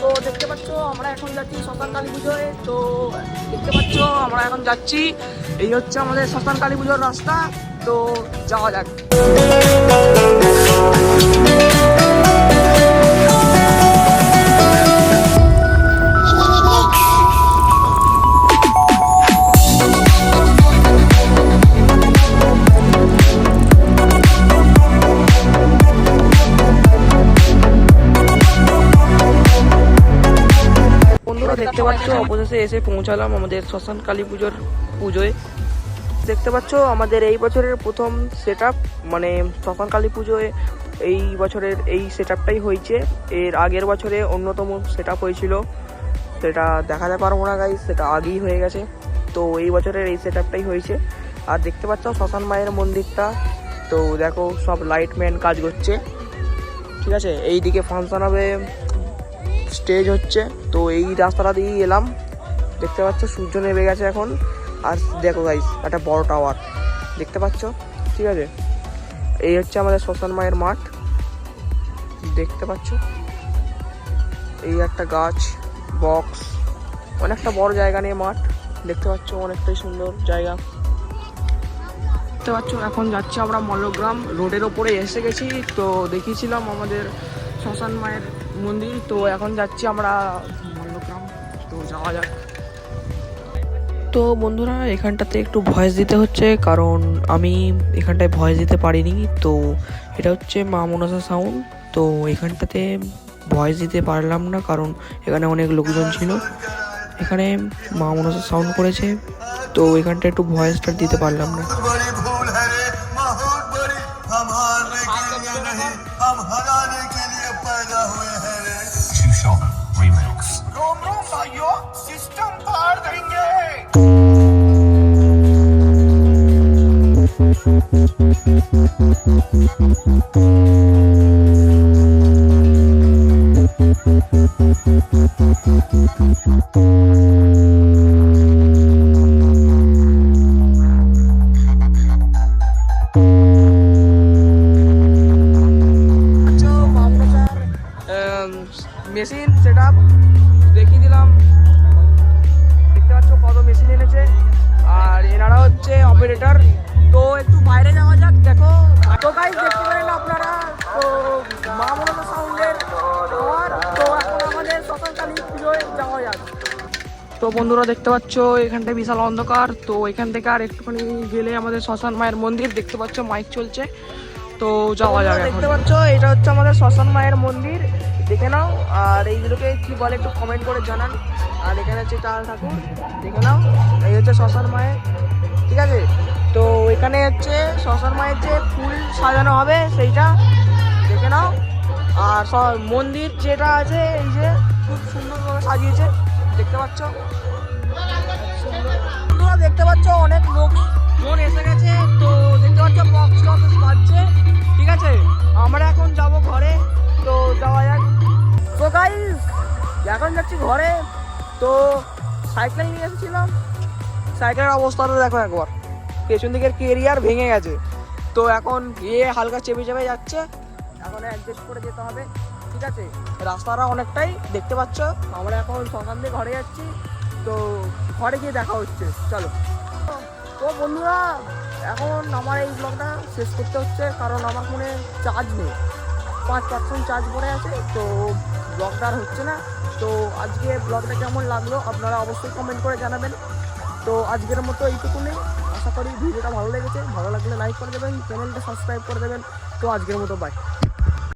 তো দেখতে পাচ্ছ, আমরা এখন যাচ্ছি শ্মশান কালী পুজোয়। তো দেখতে পাচ্ছ, আমরা এখন যাচ্ছি। এই হচ্ছে আমাদের শ্মশান কালী পুজোর রাস্তা। তো যাওয়া যাক। বন্ধুরা দেখতে পাচ্ছ অবশেষে এসে পৌঁছালাম আমাদের শ্মশান কালী পুজোর পুজোয়। দেখতে পাচ্ছ আমাদের এই বছরের প্রথম সেট মানে শ্মশান কালী পুজোয় এই বছরের এই সেট হয়েছে। এর আগের বছরে অন্যতম সেট হয়েছিল। সেটা দেখাতে পারব না গাই সেটা আগেই হয়ে গেছে। তো এই বছরের এই সেট হয়েছে। আর দেখতে পাচ্ছ শ্মশান মায়ের মন্দিরটা। তো দেখো সব লাইটম্যান কাজ করছে। ঠিক আছে? এই দিকে ফাংশন হবে। স্টেজ হচ্ছে। তো এই রাস্তাটা দিয়েই এলাম। দেখতে পাচ্ছ, সূর্য নেমে গেছে এখন। আর দেখো গাইস একটা বড় টাওয়ার দেখতে পাচ্ছ? ঠিক আছে? এই হচ্ছে আমাদের শ্মশান মায়ের মাঠ। দেখতে পাচ্ছ? এই একটা গাছ বক্স অনেকটা বড় জায়গা নিয়ে মাঠ। দেখতে পাচ্ছ, অনেকটাই সুন্দর জায়গা। দেখতে পাচ্ছ, এখন যাচ্ছি আমরা মল্লগ্রাম রোডের ওপরে এসে গেছি। তো দেখিয়েছিলাম আমাদের শ্মশান মায়ের মন্দির, তো এখন যাচ্ছি আমরা মল্লগ্রাম। তো যাওয়া যাক। তো বন্ধুরা, এখানটাতে একটু ভয়েস দিতে হচ্ছে, কারণ আমি এখানটায় ভয়েস দিতে পারিনি। তো এটা হচ্ছে মা মনসা সাউন্ড তো এখানটাতে ভয়েস দিতে পারলাম না, কারণ এখানে অনেক লোকজন ছিল। এখানে মা মনসা সাউন্ড করেছে। তো এখানটা একটু ভয়েসটা দিতে পারলাম না। মেশিন সেট আপ দেখিয়ে দিলাম। দেখতে পাচ্ছ কত মেশিন এনেছে। আর এনারা হচ্ছে অপারেটর তো একটু বাইরে যাওয়া যাক দেখো। তো গাইজ দেখতে পারেন আপনারা। তো মা সাউন্ডের তো এখন আমাদের শ্মশানকালী পুজোয় যাওয়া যাক। তো বন্ধুরা দেখতে পাচ্ছ এখানটায় বিশাল অন্ধকার। তো এখান থেকে আর একটুখানি গেলে আমাদের শ্মশান মায়ের মন্দির দেখতে পাচ্ছ মাইক চলছে। তো যাওয়া যাবে দেখতে পাচ্ছ এটা হচ্ছে আমাদের শ্মশান মায়ের মন্দির। দেখে নাও, আর এইগুলোকে কি বলে একটু কমেন্ট করে জানান। আর এখানে হচ্ছে চাল ঠাকুর, দেখে নাও, এই হচ্ছে শ্মশান মায়ের, ঠিক আছে? তো এখানে হচ্ছে শ্মশান মায়ের যে ফুল সাজানো হবে সেইটা, দেখে নাও। আর মন্দির যেটা আছে, এই যে খুব সুন্দরভাবে সাজিয়েছে, দেখতে পাচ্ছ? দেখতে পাচ্ছ, অনেক লোক জন এসে গেছে, তো দেখতে পাচ্ছ বক্স টক্স বাজছে। তো সাইকেল নিয়ে এসেছিলাম। সাইকেলের অবস্থাটা দেখো একবার। পেছন দিকের কেরিয়ার ভেঙে গেছে। তো এখন এ হালকা চেপে চেপে যাচ্ছে। এখন অ্যাডজাস্ট করে যেতে হবে। ঠিক আছে? রাস্তাটা অনেকটাই দেখতে পাচ্ছ। আমরা এখন সকাল দিয়ে ঘরে যাচ্ছি। তো ঘরে গিয়ে দেখা হচ্ছে। চলো। তো বন্ধুরা, এখন আমার এই ব্লগটা শেষ করতে হচ্ছে। কারণ আমার ফোনে চার্জ নেই। পাঁচ পার্সেন্ট চার্জ পড়ে আছে। তো ব্লগটা আর হচ্ছে না। তো আজকে ব্লগটা কেমন লাগল আপনারা অবশ্যই কমেন্ট করে জানাবেন। তো আজকের মতো এইটুকুনি। আশা করি ভিডিওটা ভালো লেগেছে। ভালো লাগলে লাইক করে দেবেন চ্যানেলটা সাবস্ক্রাইব করে দেবেন। তো আজকের মতো বাই